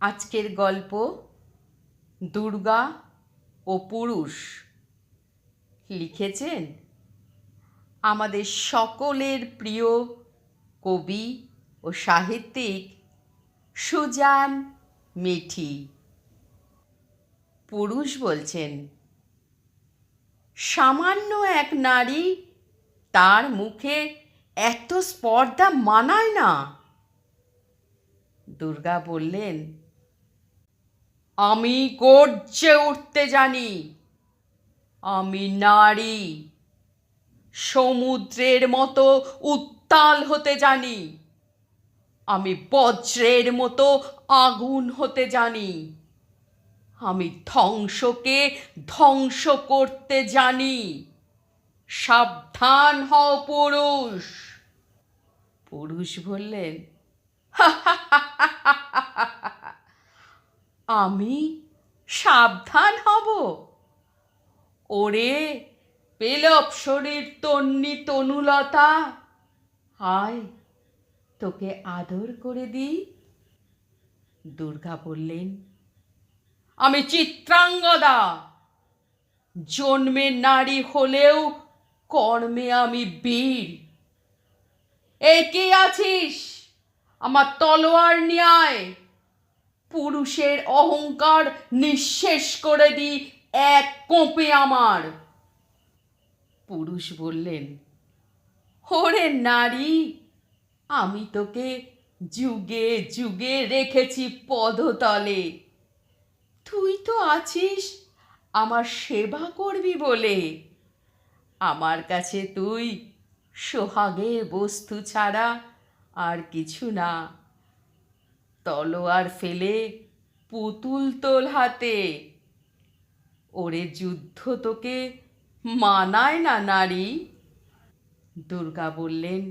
আজকের গল্প দুর্গা ও পুরুষ। লিখেছেন আমাদের সকলের প্রিয় কবি ও সাহিত্যিক সুজান মিঠি। পুরুষ বলছেন, সামান্য এক নারী তার মুখে এত স্পর্ধা মানায় না। দুর্গা বললেন আমি গর্জে উঠতে জানি আমি নারী সমুদ্রের মতো উত্তাল হতে জানি আমি বজ্রের মতো আগুন হতে জানি আমি ধ্বংসকে ধ্বংস করতে জানি সাবধান হও পুরুষ পুরুষ বললেন আমি সাবধান হব। ওরে, পেলব শরীর তন্নি তনুলতা। হায় তোকে আদর করে দিই। দুর্গা বললেন, আমি চিত্রাঙ্গদা। জন্মে নারী হলেও কর্মে আমি বীর। কে আছিস? আমার তলোয়ার নিয়ে আয়। পুরুষের অহংকার নিঃশেষ করে দি এক কোপে আমার। পুরুষ বললেন, ওরে নারী, আমি তোকে যুগে যুগে রেখেছি পদতলে। তুই তো আছিস, আমার সেবা করবি বলে। আমার কাছে তুই সোহাগের বস্তু ছাড়া আর কিছু না। তলোয়ার ফেলে পুতুল তোল হাতে। ওরে যুদ্ধ তোকে মানায় না নারী? দুর্গা বললেন,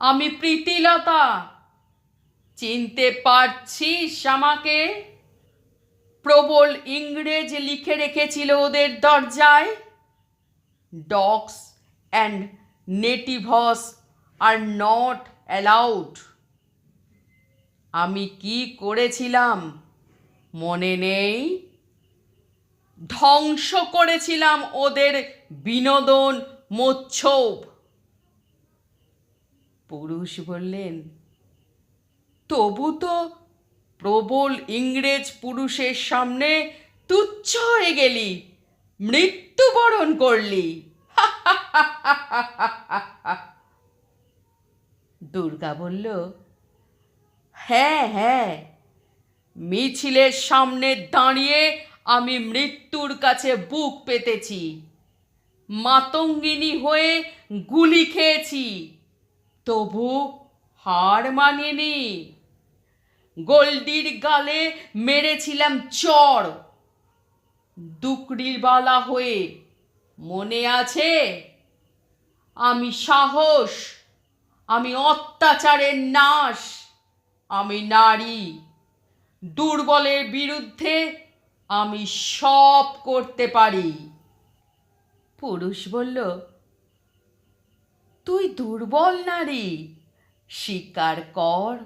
আমি প্রীতিলতা, চিনতে পারছিস আমাকে? প্রবল ইংরেজ লিখে রেখেছিল ওদের দরজায়, dogs and natives are not allowed. আমি কি করেছিলাম? মনে নেই। ধ্বংস করেছিলাম ওদের বিনোদন মোচ্ছব পুরুষ বললেন, তবু তো প্রবল ইংরেজ পুরুষের সামনে তুচ্ছ হয়ে গেলি, মৃত্যুবরণ করলি। দুর্গা বলল হ্যাঁ হ্যাঁ। মিছিলের সামনে দাঁড়িয়ে আমি মৃত্যুর কাছে বুক পেতেছি। মাতঙ্গিনী হয়ে গুলি খেয়েছি। তবু হার মানিনি। গোল্ডির গালে মেরেছিলাম চড় দুকড়ির বালা হয়ে মনে আছে? আমি সাহস, আমি অত্যাচারের নাশ। আমি নারী। দুর্বলের বিরুদ্ধে আমি সব করতে পারি। পুরুষ বলল তুই দুর্বল নারী স্বীকার কর।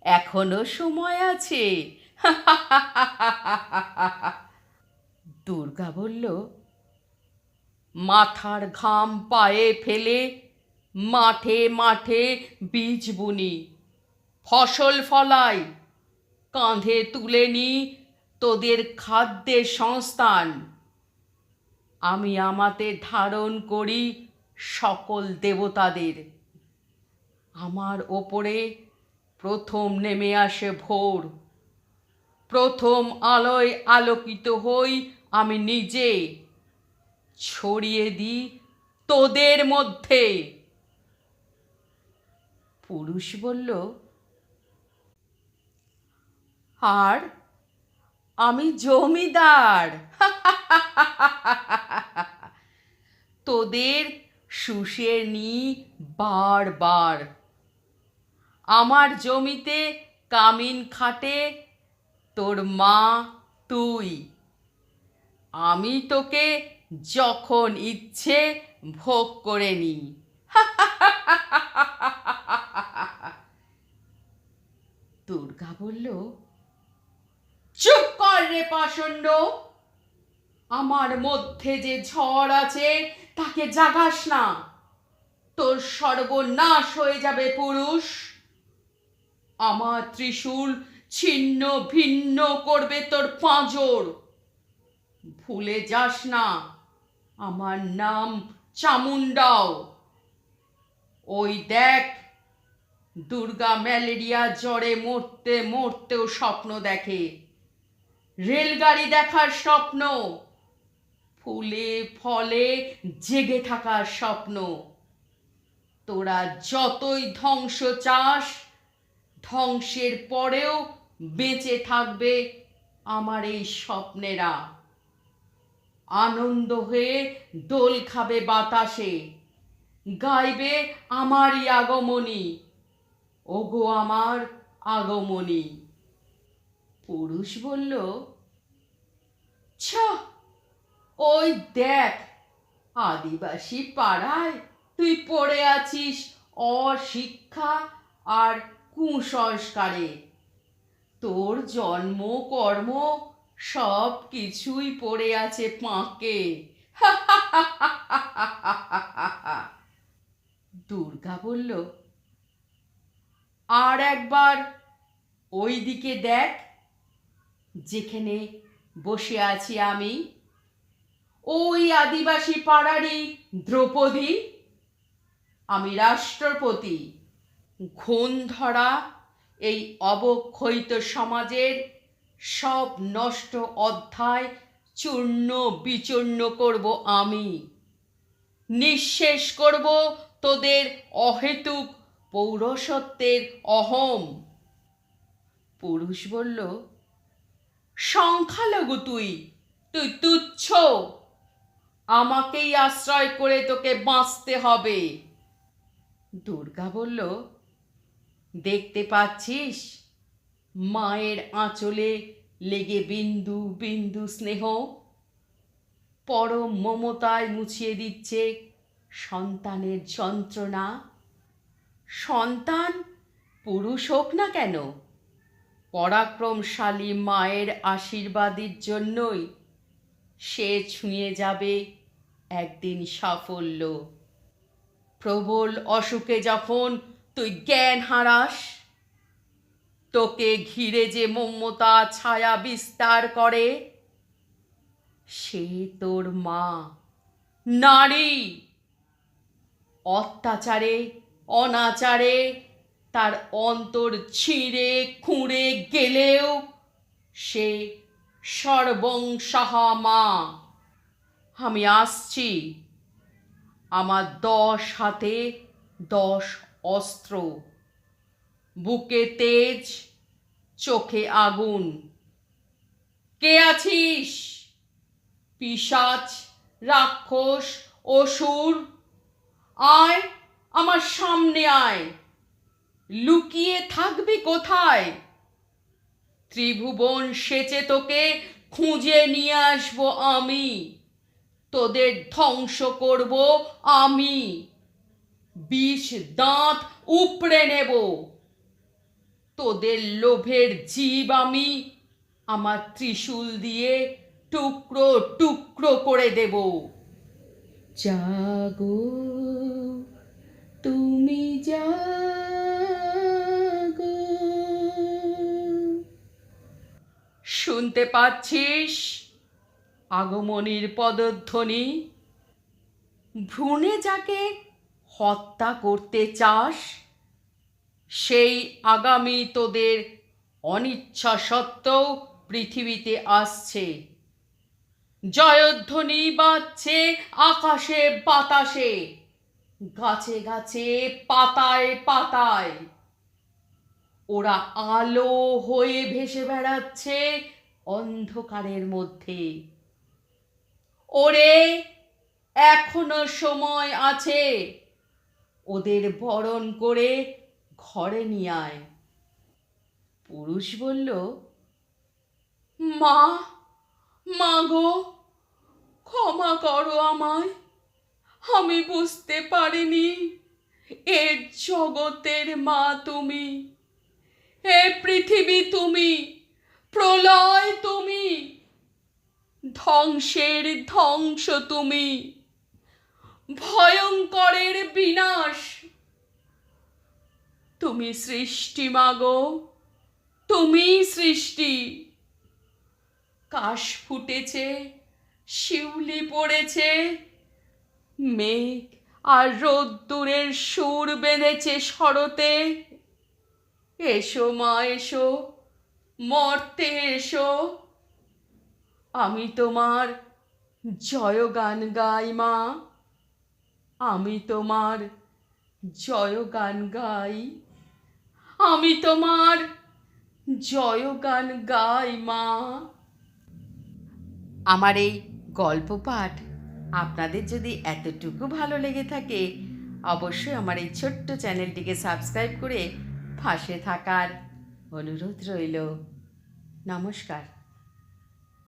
এখনও সময় আছে। দুর্গা বলল মাথার ঘাম পায়ে ফেলে মাঠে মাঠে বীজ বুনি। ফসল ফলাই, কাঁধে তুলে নি তোদের খাদ্যের সংস্থান। আমি আমাতে ধারণ করি সকল দেবতাদের। আমার ওপরে প্রথম নেমে আসে ভোর। প্রথম আলোয় আলোকিত হই আমি নিজে। ছড়িয়ে দিই তোদের মধ্যে। পুরুষ বলল আর আমি জমিদার। তোদের শুষে নি বারবার। আমার জমিতে কামিন খাটে তোর মা তুই। আমি তোকে যখন ইচ্ছে ভোগ করে নিই দুর্গা বলল কর রে পাষণ্ড। আমার মধ্যে যে ঝড় আছে, তাকে জাগাস না। তোর সর্বনাশ হয়ে যাবে, পুরুষ। আমার ত্রিশূল ছিন্ন ভিন্ন করবে তোর পাঁজর। ভুলে যাস না, আমার নাম চামুন্ডাও ওই দেখ, দুর্গা ম্যালেরিয়া জ্বরে মরতে মরতেও স্বপ্ন দেখে। রেলগাড়ি দেখার স্বপ্ন। ফুলে ফলে জেগে থাকার স্বপ্ন। তোরা যতই ধ্বংস চাস, ধ্বংসের পরেও বেঁচে থাকবে আমার এই স্বপ্নেরা। আনন্দ হয়ে দোল খাবে বাতাসে, গাইবে আমারই আগমনী। ওগো আমার আগমনী। পুরুষ বলল, ছ, ওই দেখ, আদিবাসী পাড়ায় তুই পড়ে আছিস অশিক্ষা আর কুসংস্কারে। তোর জন্ম, কর্ম সব কিছুই পড়ে আছে পাঁকে দুর্গা বলল, আর একবার ওই দিকে দেখ। যেখানে বসে আছি আমি, ওই আদিবাসী পাড়ারই দ্রৌপদী, আমি রাষ্ট্রপতি। ঘুণ ধরা এই অবক্ষয়িত সমাজের সব নষ্ট অধ্যায় চূর্ণ বিচূর্ণ করব আমি। নিঃশেষ করব তোদের অহেতুক পৌরসত্বের অহম। পুরুষ বলল সংখ্যালঘু তুই তুই তুচ্ছ। আমাকেই আশ্রয় করে তোকে বাঁচতে হবে। দুর্গা বলল, দেখতে পাচ্ছিস? মায়ের আঁচলে লেগে বিন্দু বিন্দু স্নেহ। পরম মমতায় মুছিয়ে দিচ্ছে সন্তানের যন্ত্রণা। সন্তান পুরুষ হোক না কেন পরাক্রমশালী মায়ের আশীর্বাদের জন্যই সে ছুঁয়ে যাবে একদিন সাফল্য। প্রবল অসুখে যখন তুই জ্ঞান হারাস, তোকে ঘিরে যে মমতা ছায়া বিস্তার করে, সে তোর মা, নারী। অত্যাচারে, অনাচারে তার অন্তর ছিঁড়ে খুঁড়ে গেলেও সে সর্বংসাহা মা। আমি আসছি আমার দশ হাতে দশ অস্ত্র। বুকে তেজ, চোখে আগুন। কে আছিস? পিশাচ, রাক্ষস, অসুর? আয়, আমার সামনে আয়। লুকিয়ে থাকবি কোথায়? ত্রিভুবন সেচে তোকে খুঁজে নিয়ে আসব আমি। তোদের ধ্বংস করব আমি। বিষ দাঁত উপড়ে নেব। তোদের লোভের জীব আমি। আমার ত্রিশূল দিয়ে টুকরো টুকরো করে দেব। জাগো, তুমি জাগো শুনতে পাচ্ছিস? আগমনীর পদধ্বনি। ভ্রূণে যাকে হত্যা করতে চাস, সেই আগামী তোদের অনিচ্ছা সত্ত্বেও পৃথিবীতে আসছে। জয়ধ্বনি বাজছে আকাশে বাতাসে, গাছে গাছে পাতায় পাতায়। ওরা আলো হয়ে ভেসে বেড়াচ্ছে অন্ধকারের মধ্যে। ওরে এখনও সময় আছে। ওদের বরণ করে ঘরে নিয়ে আয়। পুরুষ বলল মা মা গো ক্ষমা করো আমায়। আমি বুঝতে পারিনি এর জগতের মা তুমি এ পৃথিবী তুমি প্রলয় ধ্বংসের ধ্বংস তুমি। ভয়ঙ্করের বিনাশ। তুমি সৃষ্টি মাগো তুমি সৃষ্টি। কাশ ফুটেছে, শিউলি পড়েছে, মেঘ আর রোদ্দুরের সুর বেঁধেছে শরতে। এসো মা, এসো, মর্তে এসো। আমি তোমার জয় গান গাই, মা। আমি তোমার জয় গান গাই। আমি তোমার জয় গান গাই, মা। আমার এই গল্প পাঠ আপনাদের যদি এতটুকু ভালো লেগে থাকে, অবশ্যই আমার এই ছোট্ট চ্যানেলটিকে সাবস্ক্রাইব করে পাশে থাকার অনুরোধ রইল। নমস্কার।